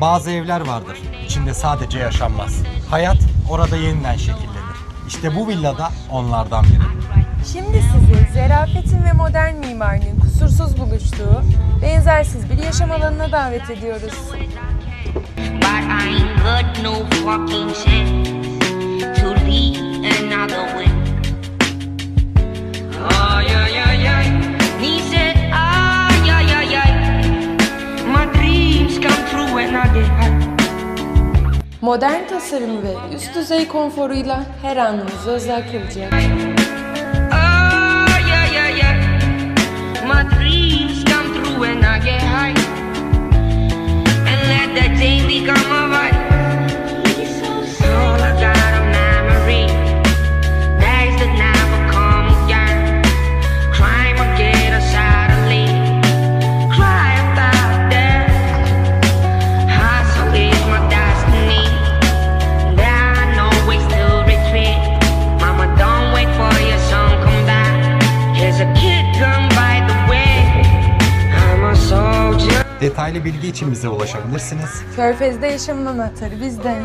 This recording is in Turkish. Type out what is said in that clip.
Bazı evler vardır. İçinde sadece yaşanmaz. Hayat orada yeniden şekillenir. İşte bu villada onlardan biri. Şimdi sizi zerafetin ve modern mimarinin kusursuz buluştuğu benzersiz bir yaşam alanına davet ediyoruz. He said. My dreams come Modern tasarım ve üst düzey konforuyla her anınızı özel kılacak. Detaylı bilgi için bize ulaşabilirsiniz. Körfez'de yaşamın anahtarı bizden.